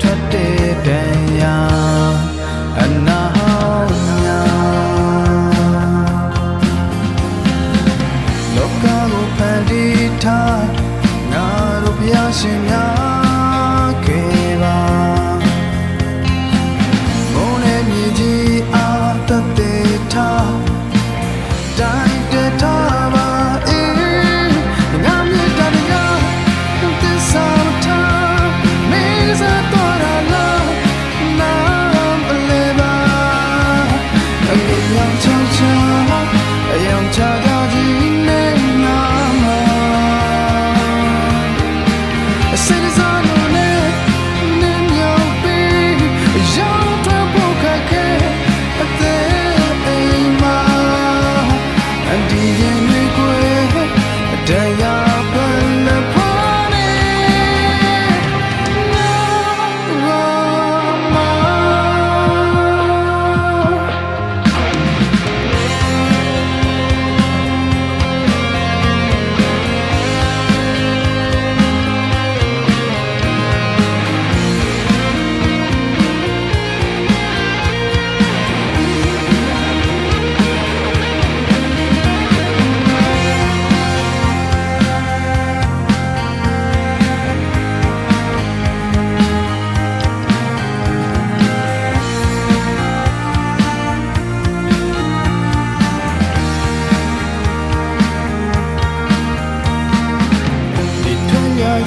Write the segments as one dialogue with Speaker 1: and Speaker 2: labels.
Speaker 1: ထွက်တဲ့တန်ရာအနာဟောင်းများလောကကိုဖန်တီးထားငါတို့ဘုရားရှင်များ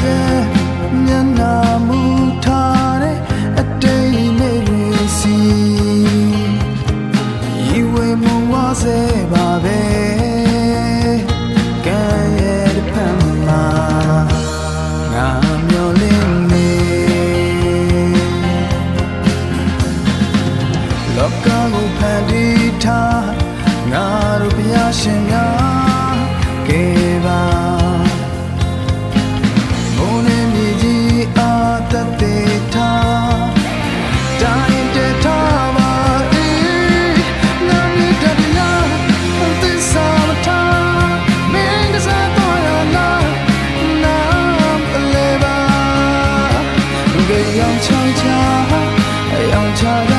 Speaker 1: ရဲ့မျက်နှာ 北洋桥下啊杨家